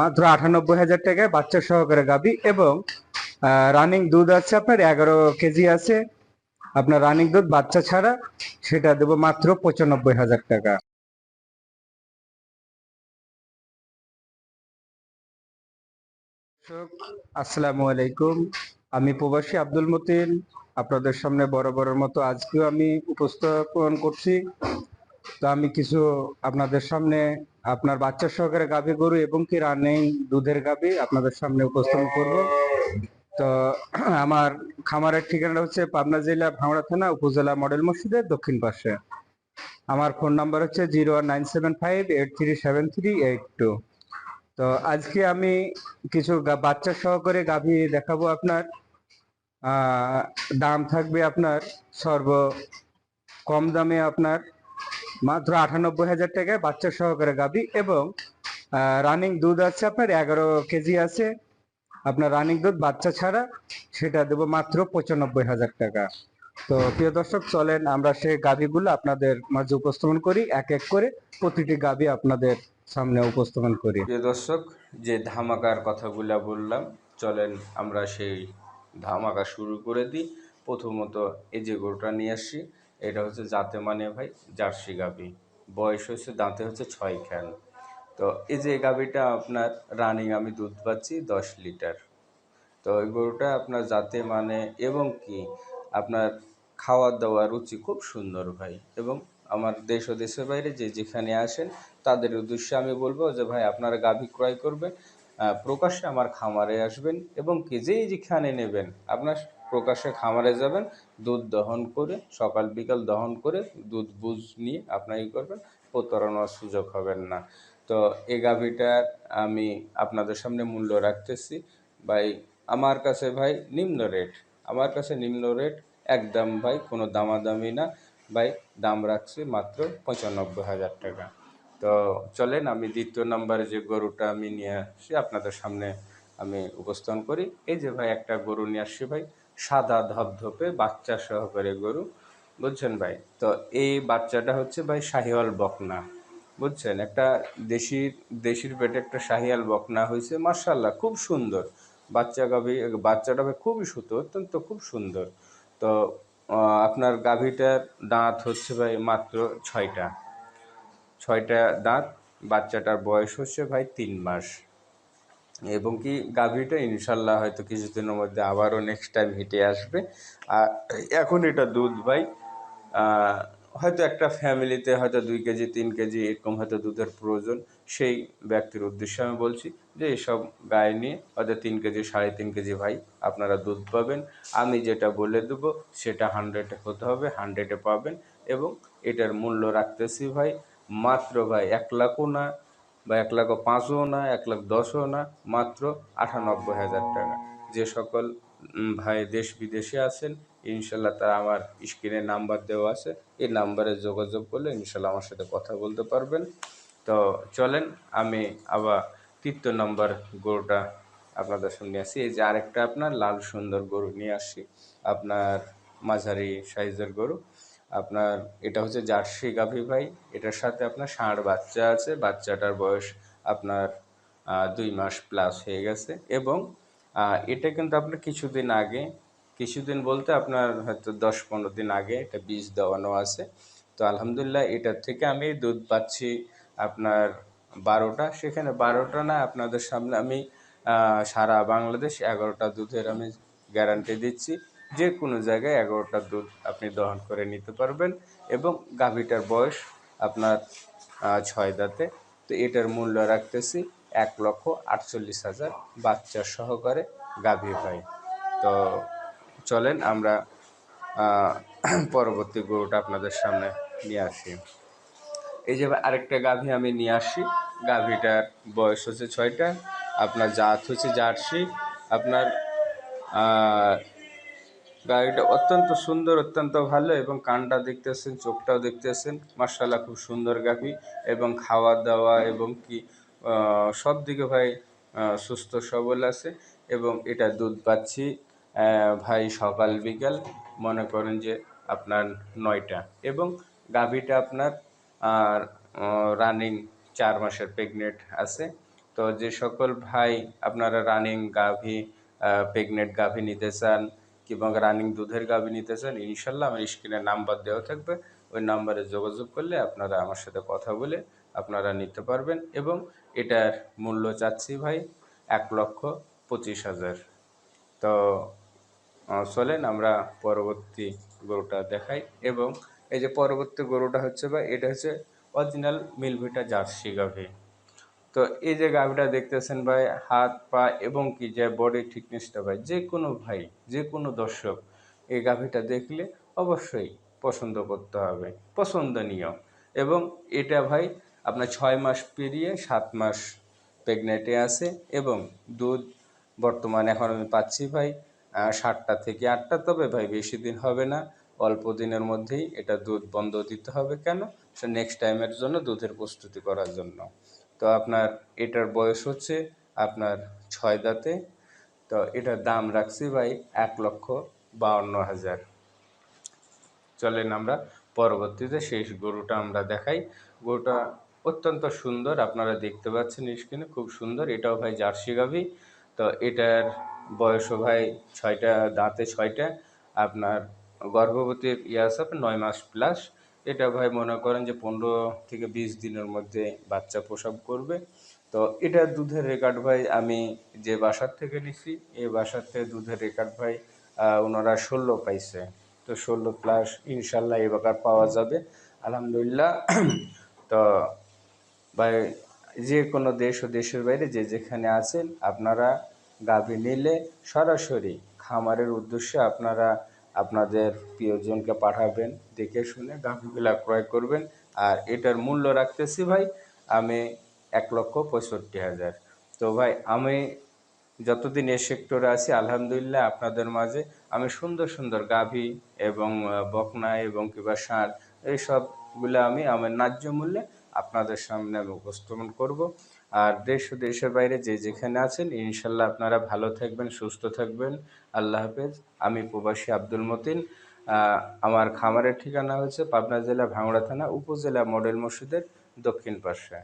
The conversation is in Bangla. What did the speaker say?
মাত্র আটানব্বই হাজার টাকায় বাচ্চা সহকারে গাবি এবং রানিং দুধ আছে আপনার, এগারো কেজি আছে। আপনার রানিং দুধ বাচ্চা ছাড়া সেটা দেবো মাত্র পঁচানব্বই হাজার টাকা। আসসালামু আলাইকুম। আমি প্রবাসী আব্দুল মতিন। আপনাদের সামনে বড় বড় মতো আজকেও আমি উপস্থাপন করছি। তো আমি কিছু আপনাদের সামনে আপনার বাচ্চা সহকারে গাভী গরু এবং কি রানিং দুধের গাভী আপনাদের সামনে উপস্থাপন করব। তো আমার খামারের ঠিকানা হচ্ছে পাবনা জেলা ভাঙড়া থানা, উপজেলা মডেল মসজিদের দক্ষিণ পাশে। আমার ফোন নাম্বার হচ্ছে zero nine seven five eight three seven three eight two. তো আজকে আমি কিছু বাচ্চা সহকারে গাভী দেখাবো আপনার। দাম থাকবে আপনার সর্ব কম দামে আপনার মাত্র আটানব্বই হাজার টাকায় বাচ্চা সহকারে গাবি এবং রানিং দুধ আছে আপনার, এগারো কেজি আছে। আপনার রানিং দুধ বাচ্চা ছাড়া সেটা দেবো মাত্র পঁচানব্বই হাজার টাকা। তো প্রিয় দর্শক, চলেন আমরা সেই গাবিগুলো আপনাদের মাঝে উপস্থাপন করি, এক এক করে প্রতিটি গাবি আপনাদের সামনে উপস্থাপন করি। প্রিয় দর্শক, যে ধামাকার কথাগুলো বললাম, চলেন আমরা সেই ধামাকা শুরু করে দিই। প্রথমত এই যে গরুটা নিয়ে আসছি এটা হচ্ছে জাতে মানে ভাই জার্সি গাভি। বয়স হচ্ছে দাঁতে হচ্ছে ছয় খান। তো এই যে গাভিটা আপনার রানিং আমি দুধ পাচ্ছি দশ লিটার। তো এই গরুটা আপনার জাতে মানে এবং কি আপনার খাওয়া দাওয়া রুচি খুব সুন্দর ভাই। এবং আমার দেশ ও দেশের বাইরে যে যেখানে আসেন তাদের উদ্দেশ্যে আমি বলব যে ভাই আপনারা গাভী ক্রয় করবেন প্রকাশ্যে আমার খামারে আসবেন এবং কি যেই যেখানে নেবেন, আপনার প্রকাশ্যে খামারে যাবেন, দুধ দহন করে, সকাল বিকাল দহন করে দুধ বুঝ নিয়ে আপনার ই করবেন, প্রতারণার সুযোগ হবেন না। তো এই গাভীটার আমি আপনাদের সামনে মূল্য রাখতেছি। ভাই, আমার কাছে ভাই নিম্ন রেট, আমার কাছে নিম্ন রেট একদম ভাই কোনো দামাদামি না। ভাই, দাম রাখছি মাত্র পঁচানব্বই হাজার টাকা। তো চলেন, আমি দ্বিতীয় নাম্বারে যে গরুটা আমি নিয়ে আসছি আপনাদের সামনে আমি উপস্থাপন করি। এই যে ভাই, একটা গরু নিয়ে আসছি ভাই, সাদা ধপধপে বাচ্চা সহকারে গরু, বুঝছেন ভাই? তো এই বাচ্চাটা হচ্ছে ভাই শাহিওয়াল বকনা, বুঝছেন? একটা দেশির দেশির পেটে একটা শাহিয়াল বকনা হয়েছে মার্শাল্লাহ খুব সুন্দর। বাচ্চা গাভী, বাচ্চাটা ভাই খুবই সুতো, অত্যন্ত খুব সুন্দর। তো আপনার গাভীটার দাঁত হচ্ছে ভাই মাত্র ছয়টা ছয়টা দাঁত, বাচ্চাটার বয়স হচ্ছে ভাই তিন মাস। এবং কি গাভীটা ইনশাল্লাহ হয়তো কিছুদিনের মধ্যে আবারও নেক্সট টাইম হেঁটে আসবে। আর এখন এটা দুধ ভাই হয়তো একটা ফ্যামিলিতে হয়তো দুই কেজি, তিন কেজি এরকম হয়তো দুধের প্রয়োজন, সেই ব্যক্তির উদ্দেশ্যে আমি বলছি যে এসব গায়ে নিয়ে হয়তো তিন কেজি, সাড়ে তিন কেজি ভাই আপনারা দুধ পাবেন। আমি যেটা বলে দেবো, সেটা হান্ড্রেডে হতে হবে হান্ড্রেডে পাবেন এবং এটার মূল্য রাখতেছি ভাই মাত্র ভাই এক লাখও না বা এক লাখ পাঁচও না, এক লাখ দশও না, মাত্র আটানব্বই হাজার টাকা। যে সকল ভাই দেশ বিদেশে আছেন, ইনশাল্লাহ তারা আমার স্ক্রিনে নাম্বার দেওয়া আছে। এই নাম্বারে যোগাযোগ করলে ইনশাল্লাহ আমার সাথে কথা বলতে পারবেন। তো চলেন, আমি আবার তৃতীয় নম্বর গরুটা আপনাদের সামনে আসি। এই যে আরেকটা আপনার লাল সুন্দর গরু নিয়ে আসি। আপনার মাঝারি সাইজের গরু। আপনার, এটা হচ্ছে জার্সি গাভী ভাই, এটার সাথে আপনার ষাঁড় বাচ্চা আছে, বাচ্চাটার বয়স আপনার দুই মাস প্লাস হয়ে গেছে। এবং এটা কিন্তু আপনার কিছুদিন আগে, কিছুদিন বলতে আপনার হয়তো দশ পনেরো দিন আগে এটা বীজ দেওয়ানো আছে। তো আলহামদুলিল্লাহ এটার থেকে আমি দুধ পাচ্ছি আপনার বারোটা। সেখানে বারোটা না আপনাদের সামনে আমি সারা বাংলাদেশ এগারোটা দুধের আমি গ্যারান্টি দিচ্ছি। যে কোনো জায়গায় এগারোটা দুধ আপনি দহন করে নিতে পারবেন এবং গাভীটার বয়স আপনার ছয় দাঁতে। তো এটার মূল্য রাখতেছি এক লক্ষ আটচল্লিশ হাজার বাচ্চা সহকারে গাভী ভাই। তো চলেন আমরা পরবর্তী গরুটা আপনাদের সামনে নিয়ে আসি। এই যে আরেকটা গাভী আমি নিয়ে আসি। গাভীটার বয়স হচ্ছে ছয়টা, আপনার জাত হচ্ছে জার্সি, আপনার গাড়িটা অত্যন্ত সুন্দর, অত্যন্ত ভালো এবং কানটা দেখতেছেন, চোখটাও দেখতেছেন। মার্শাল্লাহ খুব সুন্দর গাভী এবং খাওয়া দাওয়া এবং কি সব দিকে ভাই সুস্থ, সবল আছে এবং এটা দুধ পাচ্ছি ভাই, সকাল, বিকাল। মনে করেন যে আপনার নয়টা এবং গাভীটা আপনার, আর রানিং চার মাসের প্রেগনেন্ট আছে। তো যে সকল ভাই আপনারা রানিং গাভী প্রেগনেন্ট গাভী নিতে চান কিংবা রানিং দুধের গাভী নিতে চান ইনশাল্লাহ আমার স্ক্রিনে নাম্বার দেওয়া থাকবে, ওই নাম্বারে যোগাযোগ করলে আপনারা আমার সাথে কথা বলে আপনারা নিতে পারবেন এবং এটার মূল্য চাচ্ছি ভাই এক লক্ষ পঁচিশ হাজার। তো চলেন আমরা পরবর্তী গরুটা দেখাই এবং এই যে পরবর্তী গরুটা হচ্ছে ভাই, এটা হচ্ছে অরিজিনাল মিলভিটা জার্সি গাভী। তো এই যে গাভীটা দেখতেছেন ভাই, হাত, পা এবং কি যে বডি থিকনেসটা ভাই, যে কোনো ভাই, যে কোনো দর্শক এই গাভীটা দেখলে অবশ্যই পছন্দ করতে হবে, পছন্দনীয়। এবং এটা ভাই আপনার ছয় মাস পেরিয়ে সাত মাস প্রেগনেন্টে আছে এবং দুধ বর্তমানে এখন আমি পাচ্ছি ভাই সাতটা থেকে আটটা। তবে ভাই বেশি দিন হবে না, অল্প দিনের মধ্যেই এটা দুধ বন্ধ দিতে হবে কেন? নেক্সট টাইমের জন্য দুধের প্রস্তুতি করার জন্য। তো আপনার এটার বয়স হচ্ছে আপনার ছয় দাঁতে। তো এটার দাম রাখছি ভাই এক লক্ষ বাউন্ন হাজার। চলেন আমরা পরবর্তীতে সেই গরুটা আমরা দেখাই। গরুটা অত্যন্ত সুন্দর, আপনারা দেখতে পাচ্ছেন স্ক্রিনে খুব সুন্দর। এটাও ভাই জার্সি গাভী। তো এটার বয়সও ভাই ছয়টা, দাঁতে ছয়টা। আপনার গর্ভবতীর ইয়ে আছে, নয় মাস প্লাস এটা ভাই মনে করেন যে পনেরো থেকে বিশ দিনের মধ্যে বাচ্চা প্রসব করবে। তো এটা দুধের রেকর্ড ভাই আমি যে বাসার থেকে নিছি, এই বাসার থেকে দুধের রেকর্ড ভাই ওনারা ষোলো পাইছে। তো ষোলো প্লাস ইনশাল্লাহ এবার পাওয়া যাবে। আলহামদুলিল্লাহ, তো ভাই যে কোনো দেশ ও দেশের বাইরে যে যেখানে আছেন, আপনারা গাভী নিলে সরাসরি খামারের উদ্দেশ্যে আপনারা আপনাদের প্রিয়জনকে পাঠাবেন, দেখে শুনে গাভীগুলা ক্রয় করবেন। আর এটার মূল্য রাখতেছি ভাই আমি এক লক্ষ পঁয়ষট্টি হাজার। তো ভাই আমি যতদিন এ সেক্টরে আছি, আলহামদুলিল্লাহ আপনাদের মাঝে আমি সুন্দর সুন্দর গাভী এবং বকনা এবং কিংবা ষাঁড় এইসবগুলো আমি আমার ন্যায্য মূল্যে আপনাদের সামনে আমি উপস্থাপন করব। আর দেশ ও দেশের বাইরে যে যেখানে আছেন, ইনশাল্লাহ আপনারা ভালো থাকবেন, সুস্থ থাকবেন। আল্লাহ হাফেজ। আমি প্রবাসী আব্দুল মতিন। আমার খামারের ঠিকানা হয়েছে পাবনা জেলা ভাঙড়া থানা, উপজেলা মডেল মসজিদের দক্ষিণ পাশে।